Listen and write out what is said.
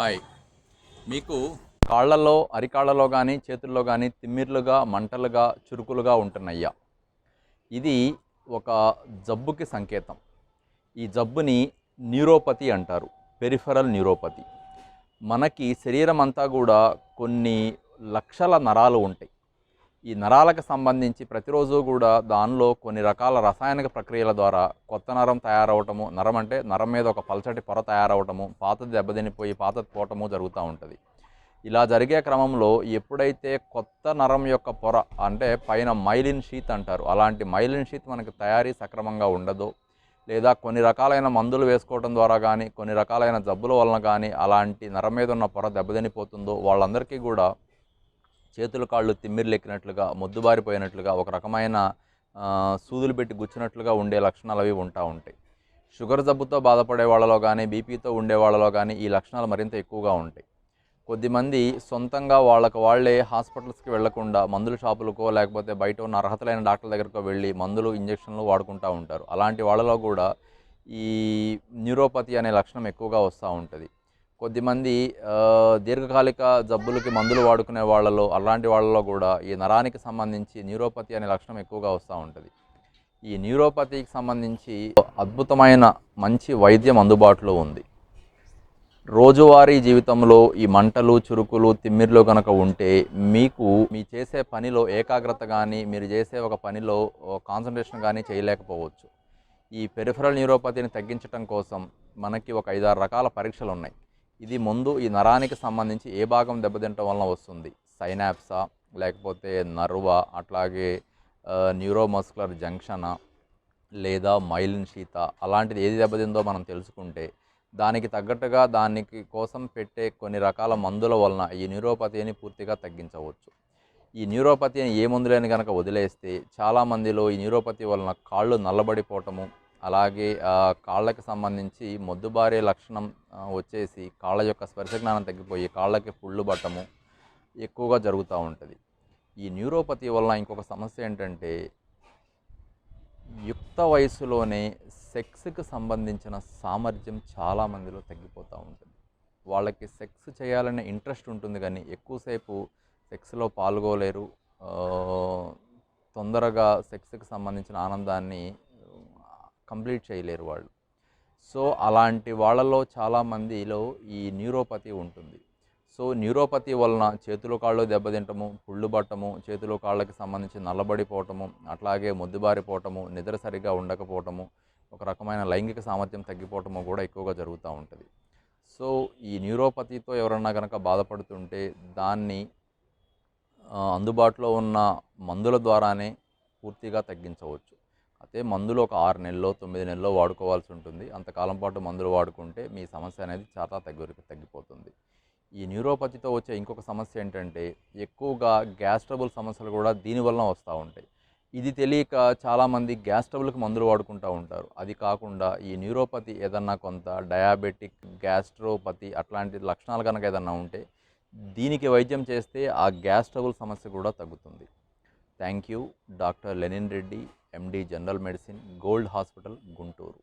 Hi. మీకు కాళ్ళల్లో అరికాళ్ళలో కానీ చేతుల్లో కానీ తిమ్మిర్లుగా మంటలుగా చురుకులుగా ఉంటున్నయ్యా. ఇది ఒక జబ్బుకి సంకేతం. ఈ జబ్బుని న్యూరోపతి అంటారు. Peripheral neuropathy. మనకి శరీరం అంతా కూడా కొన్ని లక్షల నరాలు ఉంటాయి. ఈ నరాలకు సంబంధించి ప్రతిరోజు కూడా దానిలో కొన్ని రకాల రసాయనిక ప్రక్రియల ద్వారా కొత్త నరం తయారవటము నరం అంటే నరం మీద ఒక పల్చటి పొర తయారవటము పాతది దెబ్బతినిపోయి పాతది పోవటము జరుగుతూ ఉంటుంది. ఇలా జరిగే క్రమంలో ఎప్పుడైతే కొత్త నరం యొక్క పొర అంటే పైన మైలిన్ షీత్ అంటారు అలాంటి మైలిన్ షీత్ మనకి తయారీ సక్రమంగా ఉండదు. లేదా కొన్ని రకాలైన మందులు వేసుకోవడం ద్వారా కానీ కొన్ని రకాలైన జబ్బుల వలన కానీ అలాంటి నరం మీద ఉన్న పొర దెబ్బతినిపోతుందో వాళ్ళందరికీ కూడా చేతులు కాళ్ళు తిమ్మిర్లెక్కినట్లుగా మొద్దుబారిపోయినట్లుగా ఒక రకమైన సూదులు పెట్టి గుచ్చినట్లుగా ఉండే లక్షణాలు అవి ఉంటా ఉంటాయి. షుగర్ జబ్బుతో బాధపడే వాళ్ళలో కానీ బీపీతో ఉండే వాళ్ళలో కానీ ఈ లక్షణాలు మరింత ఎక్కువగా ఉంటాయి. కొద్దిమంది సొంతంగా వాళ్ళకు వాళ్ళే హాస్పిటల్స్కి వెళ్ళకుండా మందుల షాపులకో లేకపోతే బయట ఉన్న అర్హతలైన డాక్టర్ల దగ్గరకో వెళ్ళి మందులు ఇంజక్షన్లు వాడుకుంటూ ఉంటారు. అలాంటి వాళ్ళలో కూడా ఈ న్యూరోపతి అనే లక్షణం ఎక్కువగా వస్తూ ఉంటుంది. కొద్దిమంది దీర్ఘకాలిక జబ్బులకి మందులు వాడుకునే వాళ్ళలో అలాంటి వాళ్ళలో కూడా ఈ నరానికి సంబంధించి న్యూరోపతి అనే లక్షణం ఎక్కువగా వస్తూ ఉంటుంది. ఈ న్యూరోపతికి సంబంధించి అద్భుతమైన మంచి వైద్యం అందుబాటులో ఉంది. రోజువారీ జీవితంలో ఈ మంటలు చురుకులు తిమ్మిర్లు కనుక ఉంటే మీకు మీ చేసే పనిలో ఏకాగ్రత కానీ మీరు చేసే ఒక పనిలో కాన్సన్ట్రేషన్ కానీ చేయలేకపోవచ్చు. ఈ పెరిఫరల్ న్యూరోపతిని తగ్గించడం కోసం మనకి ఒక ఐదారు రకాల పరీక్షలు ఉన్నాయి ఇది ముందు ఈ నరానికి సంబంధించి ఏ భాగం దెబ్బతింటం వలన వస్తుంది? సైనాప్సా లేకపోతే నర్వా అట్లాగే న్యూరోమస్కులర్ జంక్షనా లేదా మైలిన్ శీత అలాంటిది ఏది దెబ్బతిందో మనం తెలుసుకుంటే దానికి తగ్గట్టుగా దానికి కోసం పెట్టే కొన్ని రకాల మందుల వలన ఈ న్యూరోపతిని పూర్తిగా తగ్గించవచ్చు. ఈ న్యూరోపతిని ఏ మందులేని కనుక వదిలేస్తే చాలామందిలో ఈ న్యూరోపతి వలన కాళ్ళు నల్లబడిపోవటము అలాగే కాళ్ళకి సంబంధించి మొద్దుబారే లక్షణం వచ్చేసి కాళ్ళ యొక్క స్పర్శ జ్ఞానం తగ్గిపోయి కాళ్ళకి పుళ్ళు పట్టము ఎక్కువగా జరుగుతూ ఉంటుంది. ఈ న్యూరోపతి వలన ఇంకొక సమస్య ఏంటంటే యుక్త వయసులోనే సెక్స్కి సంబంధించిన సామర్థ్యం చాలా మందిలో తగ్గిపోతూ ఉంటుంది. వాళ్ళకి సెక్స్ చేయాలనే ఇంట్రెస్ట్ ఉంటుంది కానీ ఎక్కువసేపు సెక్స్లో పాల్గొలేరు. తొందరగా సెక్స్కి సంబంధించిన ఆనందాన్ని కంప్లీట్ చేయలేరు వాళ్ళు. సో అలాంటి వాళ్ళలో చాలామందిలో ఈ న్యూరోపతి ఉంటుంది. సో న్యూరోపతి వలన చేతులు కాళ్ళు దెబ్బతింటము పుళ్ళు పట్టము చేతులు కాళ్ళకి సంబంధించి నల్లబడిపోవటము అట్లాగే మొద్దుబారిపోవటము నిద్ర సరిగా ఉండకపోవటము ఒక రకమైన లైంగిక సామర్థ్యం తగ్గిపోవటము కూడా ఎక్కువగా జరుగుతూ ఉంటుంది. సో ఈ న్యూరోపతితో ఎవరన్నా కనుక బాధపడుతుంటే దాన్ని అందుబాటులో ఉన్న మందుల ద్వారానే పూర్తిగా తగ్గించవచ్చు. అయితే మందులు ఒక ఆరు నెలలో తొమ్మిది నెలల్లో వాడుకోవాల్సి ఉంటుంది. అంతకాలం పాటు మందులు వాడుకుంటే మీ సమస్య అనేది చాలా తగ్గి తగ్గిపోతుంది. ఈ న్యూరోపతితో వచ్చే ఇంకొక సమస్య ఏంటంటే ఎక్కువగా గ్యాస్ ట్రబుల్ సమస్యలు కూడా దీనివల్ల వస్తూ ఉంటాయి. ఇది తెలియక చాలామంది గ్యాస్ ట్రబుల్కి మందులు వాడుకుంటూ ఉంటారు. అది కాకుండా ఈ న్యూరోపతి ఏదన్నా కొంత డయాబెటిక్ గ్యాస్ట్రోపతి అట్లాంటి లక్షణాలు కనుక ఏదన్నా ఉంటే దీనికి వైద్యం చేస్తే ఆ గ్యాస్ ట్రబుల్ సమస్య కూడా తగ్గుతుంది. Thank you. Doctor Lenin Reddy MD general medicine gold hospital Guntur